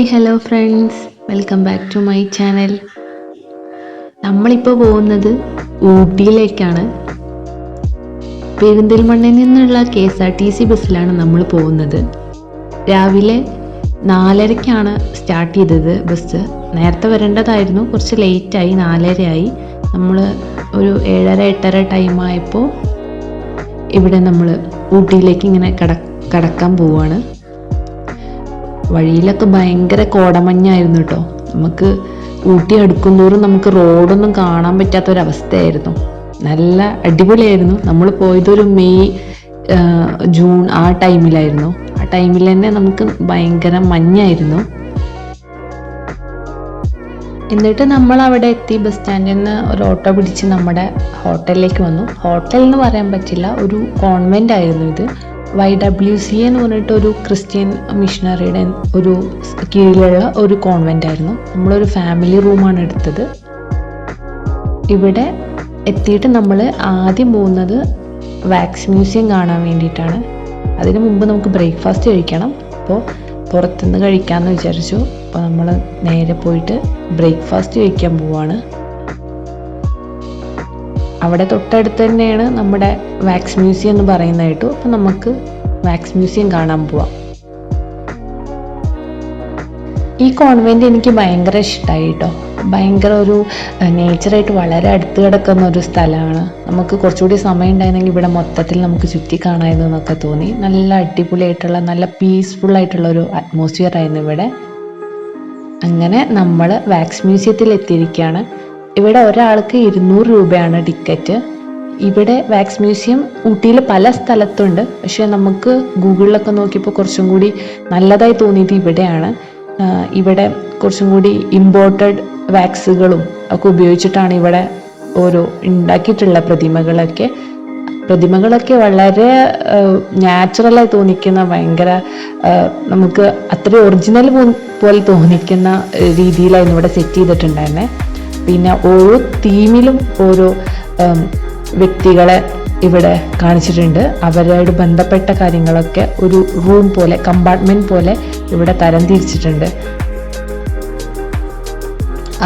Hi hello friends welcome back to my channel നമ്മളിപ്പോൾ പോകുന്നത് ഊട്ടിയിലേക്കാണ്. പെരിന്തൽമണ്ണയിൽ നിന്നുള്ള K S R T C ബസ്സിലാണ് നമ്മൾ പോകുന്നത്. രാവിലെ നാലരയ്ക്കാണ് സ്റ്റാർട്ട് ചെയ്തത് ബസ്. നേരത്തെ വരേണ്ടതായിരുന്നു. കുറച്ച് ലേറ്റായി നാലരയായി നമ്മൾ ഒരു ഏഴര എട്ടര ടൈമായപ്പോൾ ഇവിടെ നമ്മൾ ഊട്ടിയിലേക്ക് ഇങ്ങനെ കട കടക്കാൻ പോവുകയാണ് വഴിയിലൊക്കെ ഭയങ്കര കോടമഞ്ഞായിരുന്നു കേട്ടോ നമുക്ക് ഊട്ടി അടുക്കുന്തോറും നമുക്ക് റോഡൊന്നും കാണാൻ പറ്റാത്തൊരവസ്ഥയായിരുന്നു. നല്ല അടിപൊളിയായിരുന്നു. നമ്മൾ പോയതൊരു മെയ് ജൂൺ ആ ടൈമിലായിരുന്നു. ആ ടൈമിൽ തന്നെ നമുക്ക് ഭയങ്കര മഞ്ഞായിരുന്നു. എന്നിട്ട് നമ്മൾ അവിടെ എത്തി ബസ് സ്റ്റാൻഡിൽ നിന്ന് ഒരു ഓട്ടോ പിടിച്ച് നമ്മുടെ ഹോട്ടലിലേക്ക് വന്നു. ഹോട്ടൽ എന്ന് പറയാൻ പറ്റില്ല ഒരു കോൺവെന്റ് ആയിരുന്നു ഇത്. വൈ ഡബ്ല്യു സി എന്ന് പറഞ്ഞിട്ട് ഒരു ക്രിസ്ത്യൻ മിഷണറിയുടെ ഒരു കീഴിലുള്ള ഒരു കോൺവെന്റ് ആയിരുന്നു. നമ്മളൊരു ഫാമിലി റൂമാണ് എടുത്തത്. ഇവിടെ എത്തിയിട്ട് നമ്മൾ ആദ്യം പോകുന്നത് വാക്സ് മ്യൂസിയം കാണാൻ വേണ്ടിയിട്ടാണ്. അതിന് മുമ്പ് നമുക്ക് ബ്രേക്ക്ഫാസ്റ്റ് കഴിക്കണം. അപ്പോൾ പുറത്തുനിന്ന് കഴിക്കാമെന്ന് വിചാരിച്ചു. അപ്പോൾ നമ്മൾ നേരെ പോയിട്ട് ബ്രേക്ക്ഫാസ്റ്റ് കഴിക്കാൻ പോവാണ്. അവിടെ തൊട്ടടുത്ത് തന്നെയാണ് നമ്മുടെ വാക്സ് മ്യൂസിയം എന്ന് പറയുന്നതായിട്ട് അപ്പം നമുക്ക് വാക്സ് മ്യൂസിയം കാണാൻ പോവാം. ഈ കോൺവെന്റ് എനിക്ക് ഭയങ്കര ഇഷ്ടമായി കേട്ടോ. ഭയങ്കര ഒരു നേച്ചറായിട്ട് വളരെ അടുത്ത് കിടക്കുന്ന ഒരു സ്ഥലമാണ്. നമുക്ക് കുറച്ചുകൂടി സമയം ഉണ്ടായിരുന്നെങ്കിൽ ഇവിടെ മൊത്തത്തിൽ നമുക്ക് ചുറ്റി കാണാമായിരുന്നു എന്നൊക്കെ തോന്നി. നല്ല അടിപൊളിയായിട്ടുള്ള നല്ല പീസ്ഫുൾ ആയിട്ടുള്ള ഒരു അറ്റ്മോസ്ഫിയർ ആയിരുന്നു ഇവിടെ. അങ്ങനെ നമ്മൾ വാക്സ് മ്യൂസിയത്തിൽ എത്തിയിരിക്കുകയാണ്. ഇവിടെ ഒരാൾക്ക് ഇരുന്നൂറ് രൂപയാണ് ടിക്കറ്റ്. ഇവിടെ വാക്സ് മ്യൂസിയം ഊട്ടിയിൽ പല സ്ഥലത്തുണ്ട്. പക്ഷേ നമുക്ക് ഗൂഗിളിലൊക്കെ നോക്കിയപ്പോൾ കുറച്ചും കൂടി നല്ലതായി തോന്നിയത് ഇവിടെയാണ്. ഇവിടെ കുറച്ചും കൂടി ഇമ്പോർട്ടഡ് വാക്സുകളും ഒക്കെ ഉപയോഗിച്ചിട്ടാണ് ഇവിടെ ഓരോ ഉണ്ടാക്കിയിട്ടുള്ള പ്രതിമകളൊക്കെ. പ്രതിമകളൊക്കെ വളരെ നാച്ചുറലായി തോന്നിക്കുന്ന ഭയങ്കര നമുക്ക് അത്ര ഒറിജിനൽ പോലെ തോന്നിക്കുന്ന രീതിയിലായിരുന്നു ഇവിടെ സെറ്റ് ചെയ്തിട്ടുണ്ടായിരുന്നെ. പിന്നെ ഓരോ തീമിലും ഓരോ വ്യക്തികളെ ഇവിടെ കാണിച്ചിട്ടുണ്ട്. അവരോട് ബന്ധപ്പെട്ട കാര്യങ്ങളൊക്കെ ഒരു റൂം പോലെ കമ്പാർട്ട്മെന്റ് പോലെ ഇവിടെ തരം തിരിച്ചിട്ടുണ്ട്.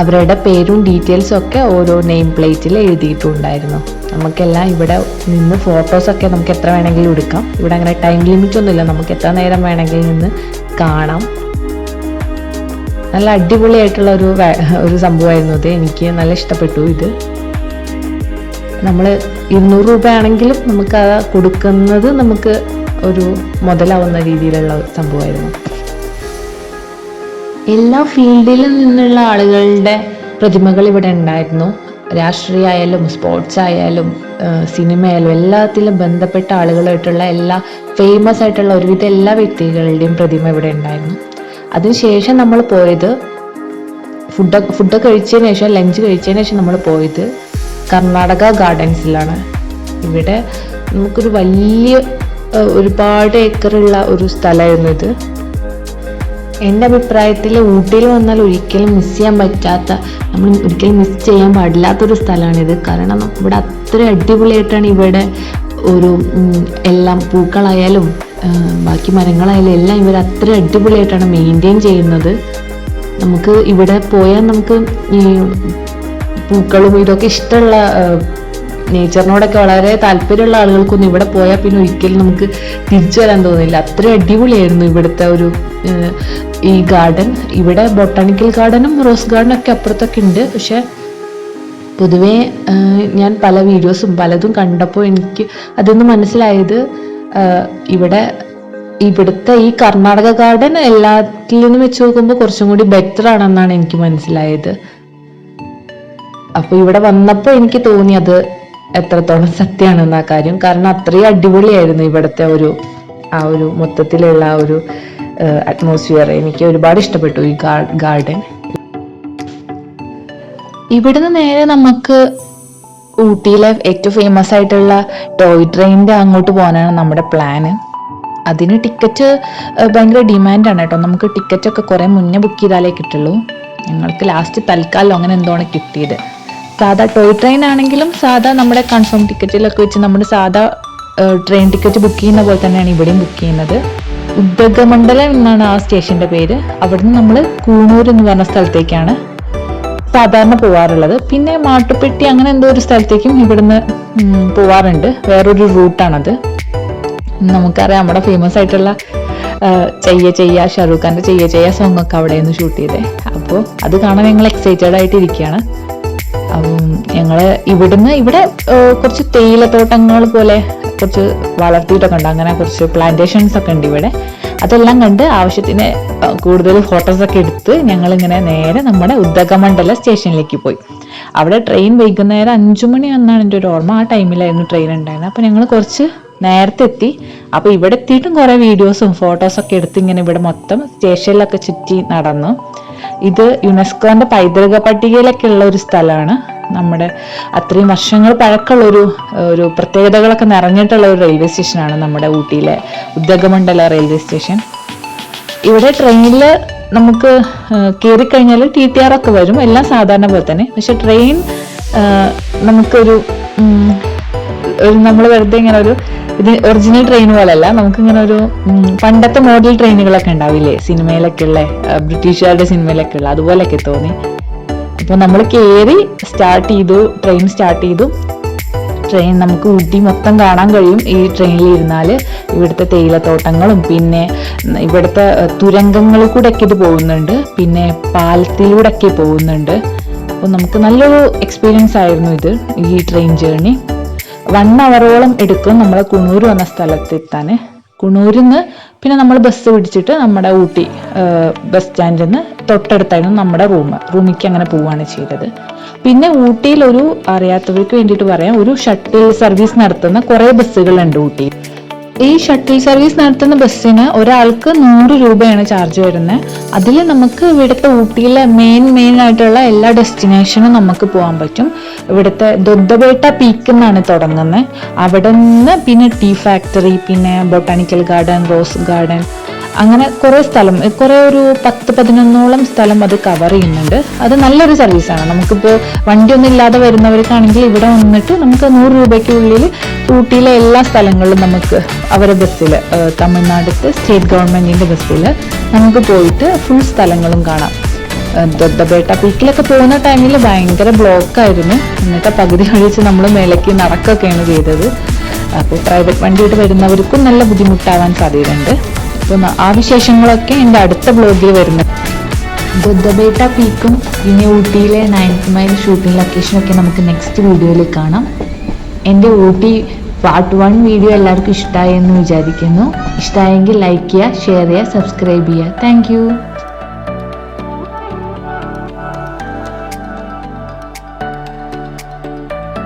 അവരുടെ പേരും ഡീറ്റെയിൽസും ഒക്കെ ഓരോ നെയിം പ്ലേറ്റിൽ എഴുതിയിട്ടുണ്ടായിരുന്നു. നമുക്കെല്ലാം ഇവിടെ നിന്ന് ഫോട്ടോസൊക്കെ നമുക്ക് എത്ര വേണമെങ്കിലും എടുക്കാം. ഇവിടെ അങ്ങനെ ടൈം ലിമിറ്റ് ഒന്നുമില്ല. നമുക്ക് എത്ര നേരം വേണമെങ്കിലും നിന്ന് കാണാം. നല്ല അടിപൊളിയായിട്ടുള്ള ഒരു ഒരു സംഭവമായിരുന്നു അത്. എനിക്ക് നല്ല ഇഷ്ടപ്പെട്ടു ഇത്. നമ്മൾ ഇരുന്നൂറ് രൂപ ആണെങ്കിലും നമുക്ക് അത് കൊടുക്കുന്നത് നമുക്ക് ഒരു മുതലാവുന്ന രീതിയിലുള്ള സംഭവമായിരുന്നു. എല്ലാ ഫീൽഡിലും നിന്നുള്ള ആളുകളുടെ പ്രതിമകൾ ഇവിടെ ഉണ്ടായിരുന്നു. രാഷ്ട്രീയ ആയാലും സ്പോർട്സ് ആയാലും സിനിമയായാലും എല്ലാത്തിലും ബന്ധപ്പെട്ട ആളുകളായിട്ടുള്ള എല്ലാ ഫേമസ് ആയിട്ടുള്ള ഒരുവിധ എല്ലാ വ്യക്തികളുടെയും പ്രതിമ ഇവിടെ ഉണ്ടായിരുന്നു. അതിനുശേഷം നമ്മൾ പോയത് ഫുഡ് ഫുഡ് കഴിച്ചതിന് ശേഷം ലഞ്ച് കഴിച്ചതിന് ശേഷം നമ്മൾ പോയത് കർണാടക ഗാർഡൻസിലാണ്. ഇവിടെ നമുക്കൊരു വലിയ ഒരുപാട് ഏക്കറുള്ള ഒരു സ്ഥലമായിരുന്നു ഇത്. എന്റെ അഭിപ്രായത്തിൽ ഊട്ടിയിൽ വന്നാൽ ഒരിക്കലും മിസ് ചെയ്യാൻ പറ്റാത്ത നമ്മൾ ഒരിക്കലും മിസ് ചെയ്യാൻ പാടില്ലാത്തൊരു സ്ഥലമാണിത്. കാരണം ഇവിടെ അത്ര അടിപൊളിയായിട്ടാണ് ഇവിടെ ഒരു എല്ലാം പൂക്കളായാലും ബാക്കി മരങ്ങളായാലും എല്ലാം ഇവർ അത്ര അടിപൊളിയായിട്ടാണ് മെയിന്റെയിൻ ചെയ്യുന്നത്. നമുക്ക് ഇവിടെ പോയാൽ നമുക്ക് ഈ പൂക്കളും ഇതൊക്കെ ഇഷ്ടമുള്ള നേച്ചറിനോടൊക്കെ വളരെ താല്പര്യമുള്ള ആളുകൾക്കൊന്നും ഇവിടെ പോയാൽ പിന്നെ ഒരിക്കലും നമുക്ക് തിരിച്ചു വരാൻ തോന്നില്ല. അത്ര അടിപൊളിയായിരുന്നു ഇവിടുത്തെ ഒരു ഈ ഗാർഡൻ ഇവിടെ ബൊട്ടാണിക്കൽ ഗാർഡനും റോസ് ഗാർഡനും ഒക്കെ അപ്പുറത്തൊക്കെ ഉണ്ട്. പക്ഷെ പൊതുവേ ഞാൻ പല വീഡിയോസും പലതും കണ്ടപ്പോൾ എനിക്ക് അതൊന്ന് മനസ്സിലായത് ഇവിടെ ഇവിടുത്തെ ഈ കർണാടക ഗാർഡൻ എല്ലാത്തിൽ നിന്നും വെച്ച് നോക്കുമ്പോൾ കുറച്ചും കൂടി ബെറ്റർ ആണെന്നാണ് എനിക്ക് മനസ്സിലായത്. അപ്പോൾ ഇവിടെ വന്നപ്പോൾ എനിക്ക് തോന്നി അത് എത്രത്തോളം സത്യമാണെന്ന് ആ കാര്യം. കാരണം അത്രയും അടിപൊളിയായിരുന്നു ഇവിടുത്തെ ഒരു ആ ഒരു മൊത്തത്തിലുള്ള ആ ഒരു അറ്റ്മോസ്ഫിയർ എനിക്ക് ഒരുപാട് ഇഷ്ടപ്പെട്ടു ഈ ഗാർഡൻ ഇവിടുന്ന് നേരെ നമുക്ക് ഊട്ടിയിലെ ഏറ്റവും ഫേമസ് ആയിട്ടുള്ള ടോയ് ട്രെയിനിന്റെ അങ്ങോട്ട് പോകാനാണ് നമ്മുടെ പ്ലാന് അതിന് ടിക്കറ്റ് ഭയങ്കര ഡിമാൻഡാണ് കേട്ടോ. നമുക്ക് ടിക്കറ്റ് ഒക്കെ കുറേ മുന്നേ ബുക്ക് ചെയ്താലേ കിട്ടുള്ളൂ. ഞങ്ങൾക്ക് ലാസ്റ്റ് തൽക്കാലം അങ്ങനെ എന്തോണ കിട്ടിയത്. സാധാ ടോയ് ട്രെയിൻ ആണെങ്കിലും സാധാ നമ്മുടെ കൺഫേം ടിക്കറ്റിലൊക്കെ വെച്ച് നമ്മൾ സാധാ ട്രെയിൻ ടിക്കറ്റ് ബുക്ക് ചെയ്യുന്ന പോലെ തന്നെയാണ് ഇവിടെയും ബുക്ക് ചെയ്യുന്നത്. ഉദ്ദഗമണ്ഡലം എന്നാണ് ആ സ്റ്റേഷന്റെ പേര്. അവിടുന്ന് നമ്മൾ കൂണൂർ എന്ന് പറഞ്ഞ സ്ഥലത്തേക്കാണ് സാധാരണ പോവാറുള്ളത്. പിന്നെ മാട്ടുപ്പെട്ടി അങ്ങനെ എന്തോ ഒരു സ്ഥലത്തേക്കും ഇവിടുന്ന് പോവാറുണ്ട്. വേറൊരു റൂട്ടാണത്. നമുക്കറിയാം നമ്മുടെ ഫേമസ് ആയിട്ടുള്ള ചെയ്യ ചെയ്യ ഷാറൂഖ് ഖാന്റെ ചെയ്യ ചെയ്യ സോങ് ഒക്കെ അവിടെ നിന്ന് ഷൂട്ട് ചെയ്തേ. അപ്പോൾ അത് കാണാൻ ഞങ്ങൾ എക്സൈറ്റഡ് ആയിട്ട് ഇരിക്കുകയാണ്. ഞങ്ങൾ ഇവിടുന്ന് ഇവിടെ കുറച്ച് തേയിലത്തോട്ടങ്ങൾ പോലെ കുറച്ച് വളർത്തിയിട്ടൊക്കെ ഉണ്ട്. അങ്ങനെ കുറച്ച് പ്ലാന്റേഷൻസ് ഒക്കെ ഉണ്ട് ഇവിടെ. അതെല്ലാം കണ്ട് ആവശ്യത്തിന് കൂടുതൽ ഫോട്ടോസ് ഒക്കെ എടുത്ത് ഞങ്ങൾ ഇങ്ങനെ നേരെ നമ്മുടെ ഉദ്ദകമണ്ഡല സ്റ്റേഷനിലേക്ക് പോയി. അവിടെ ട്രെയിൻ വൈകുന്നേരം അഞ്ചു മണി എന്നാണ് എന്റെ ഒരു ഓർമ്മ. ആ ടൈമിലായിരുന്നു ട്രെയിൻ ഉണ്ടായിരുന്നത്. അപ്പോൾ ഞങ്ങൾ കുറച്ച് നേരത്തെ എത്തി അപ്പോൾ ഇവിടെ എത്തിയിട്ടും കുറേ വീഡിയോസും ഫോട്ടോസൊക്കെ എടുത്ത് ഇങ്ങനെ ഇവിടെ മൊത്തം സ്റ്റേഷനിലൊക്കെ ചുറ്റി നടന്നു. ഇത് യുനെസ്കോന്റെ പൈതൃക പട്ടികയിലൊക്കെ ഉള്ള ഒരു സ്ഥലമാണ്. നമ്മുടെ അത്രയും വർഷങ്ങൾ പഴക്കമുള്ള ഒരു പ്രത്യേകതകളൊക്കെ നിറഞ്ഞിട്ടുള്ള ഒരു റെയിൽവേ സ്റ്റേഷനാണ് നമ്മുടെ ഊട്ടിയിലെ ഉദ്യോഗമണ്ഡല റെയിൽവേ സ്റ്റേഷൻ ഇവിടെ ട്രെയിനിൽ നമുക്ക് കയറി കഴിഞ്ഞാൽ ടി ടി ആർ ഒക്കെ വരും എല്ലാം സാധാരണ പോലെ തന്നെ. പക്ഷെ ട്രെയിൻ നമുക്കൊരു ഒരു നമ്മൾ വെറുതെ ഇങ്ങനെ ഒരു ഇത് ഒറിജിനൽ ട്രെയിൻ പോലല്ല നമുക്ക് ഇങ്ങനെ ഒരു പണ്ടത്തെ മോഡൽ ട്രെയിനുകളൊക്കെ ഉണ്ടാവില്ലേ? സിനിമയിലൊക്കെ ഉള്ള ബ്രിട്ടീഷുകാരുടെ സിനിമയിലൊക്കെ ഉള്ള അതുപോലെയൊക്കെ തോന്നി. അപ്പോൾ നമ്മൾ കയറി സ്റ്റാർട്ട് ചെയ്തു ട്രെയിൻ സ്റ്റാർട്ട് ചെയ്തു. ട്രെയിൻ നമുക്ക് ഊട്ടി മൊത്തം കാണാൻ കഴിയും ഈ ട്രെയിനിൽ ഇരുന്നാൽ ഇവിടുത്തെ തേയിലത്തോട്ടങ്ങളും പിന്നെ ഇവിടുത്തെ തുരങ്കങ്ങളിൽ കൂടെ ഒക്കെ ഇത് പോകുന്നുണ്ട്. പിന്നെ പാലത്തിലൂടെ ഒക്കെ പോകുന്നുണ്ട്. അപ്പോൾ നമുക്ക് നല്ലൊരു എക്സ്പീരിയൻസ് ആയിരുന്നു ഇത് ഈ ട്രെയിൻ ജേർണി വൺ അവറോളം എടുക്കും നമ്മൾ കുണൂർ വന്ന സ്ഥലത്ത് എത്താൻ കുണൂരിൽ നിന്ന് പിന്നെ നമ്മൾ ബസ് പിടിച്ചിട്ട് നമ്മുടെ ഊട്ടി ബസ് സ്റ്റാൻഡിൽ നിന്ന് തൊട്ടടുത്തായിരുന്നു നമ്മുടെ റൂം റൂമിലേക്ക് അങ്ങനെ പോവുകയാണ് ചെയ്തത്. പിന്നെ ഊട്ടിയിൽ ഒരു അറിയാത്തവർക്ക് വേണ്ടിയിട്ട് പറയാം ഒരു ഷട്ടിൽ സർവീസ് നടത്തുന്ന കുറേ ബസ്സുകളുണ്ട് ഊട്ടി ഈ ഷട്ടിൽ സർവീസ് നടത്തുന്ന ബസ്സിന് ഒരാൾക്ക് നൂറ് രൂപയാണ് ചാർജ് വരുന്നത് അതിൽ നമുക്ക് ഇവിടുത്തെ ഊട്ടിയിലെ മെയിൻ മെയിൻ ആയിട്ടുള്ള എല്ലാ ഡെസ്റ്റിനേഷനും നമുക്ക് പോകാൻ പറ്റും. ഇവിടുത്തെ ദുദ്ധപേട്ട പീക്ക് എന്നാണ് തുടങ്ങുന്നത് അവിടെ നിന്ന് പിന്നെ ടീ ഫാക്ടറി പിന്നെ ബൊട്ടാണിക്കൽ ഗാർഡൻ റോസ് ഗാർഡൻ അങ്ങനെ കുറേ സ്ഥലം കുറേ ഒരു പത്ത് പതിനൊന്നോളം സ്ഥലം അത് കവർ ചെയ്യുന്നുണ്ട്. അത് നല്ലൊരു സർവീസാണ് നമുക്കിപ്പോൾ വണ്ടിയൊന്നും ഇല്ലാതെ വരുന്നവർക്കാണെങ്കിൽ ഇവിടെ വന്നിട്ട് നമുക്ക് നൂറ് രൂപയ്ക്കുള്ളിൽ ഊട്ടിയിലെ എല്ലാ സ്ഥലങ്ങളിലും നമുക്ക് അവരെ ബസ്സിൽ തമിഴ്നാട്ടിലത്തെ സ്റ്റേറ്റ് ഗവൺമെന്റിന്റെ ബസ്സിൽ നമുക്ക് പോയിട്ട് ഫുൾ സ്ഥലങ്ങളും കാണാം. ദൊദ്ദബേട്ട പീക്കിലൊക്കെ പോകുന്ന ടൈമിൽ ഭയങ്കര ബ്ലോക്കായിരുന്നു എന്നിട്ട് പകുതി കഴിച്ച് നമ്മൾ മേലേക്ക് നടക്കുകയൊക്കെയാണ് ചെയ്തത്. അപ്പോൾ പ്രൈവറ്റ് വണ്ടിയിട്ട് വരുന്നവർക്കും നല്ല ബുദ്ധിമുട്ടാവാൻ സാധ്യതയുണ്ട്. അപ്പോൾ ആ വിശേഷങ്ങളൊക്കെ എന്റെ അടുത്ത ബ്ലോഗിൽ വരുന്നത്. ദുദ്ധബേട്ട പീക്കും പിന്നെ ഊട്ടിയിലെ നയൻത് മൈൽ ഷൂട്ടിംഗ് ലൊക്കേഷനൊക്കെ നമുക്ക് നെക്സ്റ്റ് വീഡിയോയിൽ കാണാം. എന്റെ ഊട്ടി പാർട്ട് വൺ വീഡിയോ എല്ലാവർക്കും ഇഷ്ടമായി എന്ന് വിചാരിക്കുന്നു. ഇഷ്ടമായെങ്കിൽ ലൈക്ക് ചെയ്യുക ഷെയർ ചെയ്യുക സബ്സ്ക്രൈബ് ചെയ്യുക. താങ്ക്